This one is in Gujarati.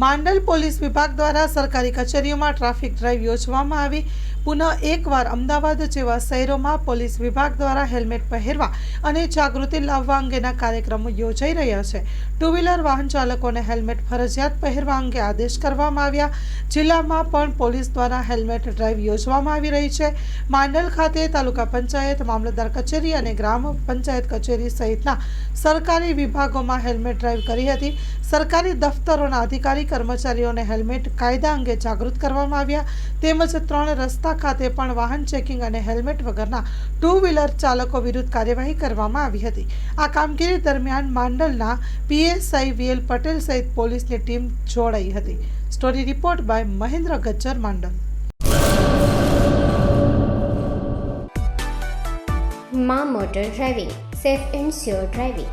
માંડલ પોલીસ વિભાગ દ્વારા સરકારી કચેરીઓમાં ટ્રાફિક ડ્રાઈવ યોજવામાં આવી. પુનઃ એકવાર અમદાવાદ જેવા શહેરોમાં પોલીસ વિભાગ દ્વારા હેલ્મેટ પહેરવા અને જાગૃતિ લાવવા અંગેના કાર્યક્રમો યોજાઈ રહ્યા છે. ટુ વ્હીલર વાહન ચાલકોને હેલ્મેટ ફરજિયાત પહેરવા અંગે આદેશ કરવામાં આવ્યા. જિલ્લામાં પણ પોલીસ દ્વારા હેલ્મેટ ડ્રાઈવ યોજવામાં આવી રહી છે. માંડલ ખાતે તાલુકા પંચાયત, મામલતદાર કચેરી અને ગ્રામ પંચાયત કચેરી સહિતના સરકારી વિભાગોમાં હેલ્મેટ ડ્રાઈવ કરી હતી. સરકારી દફતરોના અધિકારી કર્મચારીઓને હેલ્મેટ કાયદા અંગે જાગૃત કરવામાં આવ્યા. તેમજ ત્રણ રસ્તા ખાતે પણ વાહન ચેકિંગ અને હેલ્મેટ વગરના ટુ વ્હીલર ચાલકો વિરુદ્ધ કાર્યવાહી કરવામાં આવી હતી. આ કામગીરી દરમિયાન માંડલના પીએસઆઈ વીએલ પટેલ સહિત પોલીસની ટીમ જોડાઈ હતી. Story report by Mahendra Gajjar, Mandal. મા motor driving, safe and sure driving.